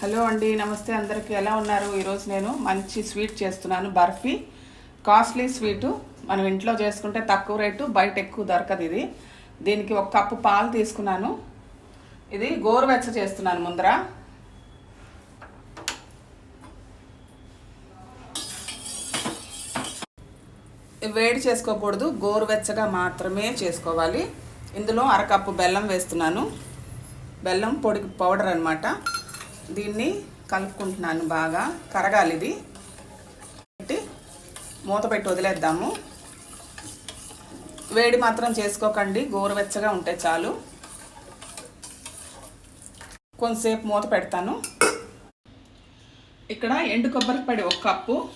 Hello అండి నమస్తే అందరికీ. ఎలా ఉన్నారు? ఈరోజు నేను మంచి స్వీట్ చేస్తున్నాను బర్ఫీ. Costly sweet. మనం ఇంట్లో చేసుకుంటే తక్కువ రేటు బయట ఎక్కువ దొరకదు ఇది. దీనికి ఒక కప్పు పాలు తీసుకున్నాను. ఇది గోరువెచ్చ చేస్తున్నాను ముందర. వేడి చేసుకోకూడదు గోరువెచ్చగా మాత్రమే చేసుకోవాలి. ఇందులో అరకప్పు బెల్లం వేస్తున్నాను. బెల్లం పొడి పౌడర్ అనమాట దీన్ని కలుపుకుంటున్నాను బాగా. కరగాలి ఇది. పెట్టి మూత పెట్టి వదిలేద్దాము. వేడి మాత్రం చేసుకోకండి. గోరువెచ్చగా ఉంటే చాలు. కొంతసేపు మూత పెడతాను. ఇక్కడ ఎండు కొబ్బరి పొడి ఒక కప్పు.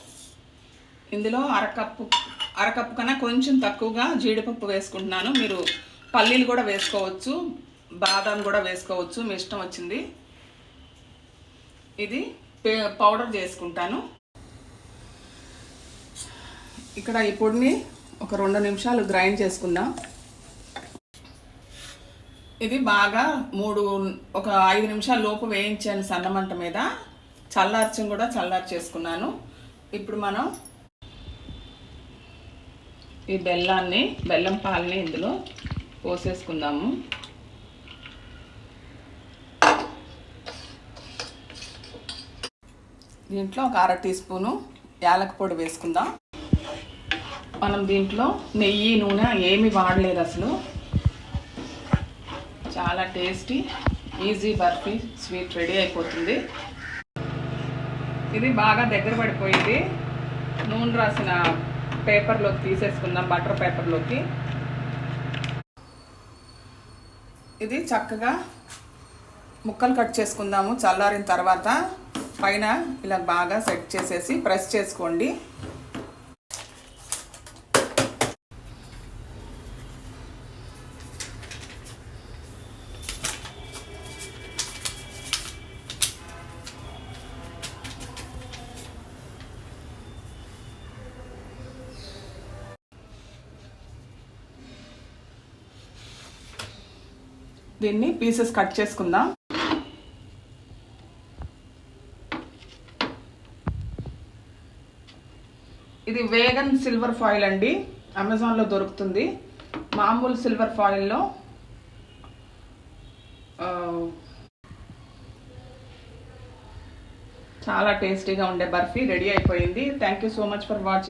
ఇందులో అరకప్పు అరకప్పు కన్నా కొంచెం తక్కువగా జీడిపప్పు వేసుకుంటున్నాను. మీరు పల్లీలు కూడా వేసుకోవచ్చు బాదం కూడా వేసుకోవచ్చు. మీ ఇష్టం వచ్చింది. ఇది పే- పౌడర్ చేసుకుంటాను. ఇక్కడ ఈ పొడిని ఒక రెండు నిమిషాలు గ్రైండ్ చేసుకుందాం. ఇది బాగా మూడు ఒక ఐదు నిమిషాల లోపు వేయించాను సన్నమంట మీద. చల్లార్చం కూడా చల్లార్చేసుకున్నాను ఇప్పుడు మనం ఈ బెల్లాన్ని బెల్లం పాలని ఇందులో పోసేసుకుందాము. దీంట్లో ఒక అర టీ స్పూను యాలక పొడి వేసుకుందాం. మనం దీంట్లో నెయ్యి నూనె ఏమి వాడలేదు అసలు. చాలా tasty easy barfi sweet ready అయిపోతుంది. ఇది బాగా దగ్గర పడిపోయింది. నూనె రాసిన పేపర్లోకి తీసేసుకుందాం బటర్ పేపర్లోకి. ఇది చక్కగా ముక్కలు కట్ చేసుకుందాము చల్లారిన తర్వాత. పైన ఇలా బాగా సెట్ చేసేసి ప్రెస్ చేసుకోండి. దీన్ని పీసెస్ కట్ చేసుకుందాం. ఇది వేగన్ సిల్వర్ ఫాయిల్ అండి. అమెజాన్లో దొరుకుతుంది. మామూలు సిల్వర్ ఫాయిల్లో చాలా టేస్టీగా ఉండే బర్ఫీ రెడీ అయిపోయింది. Thank you so much for watching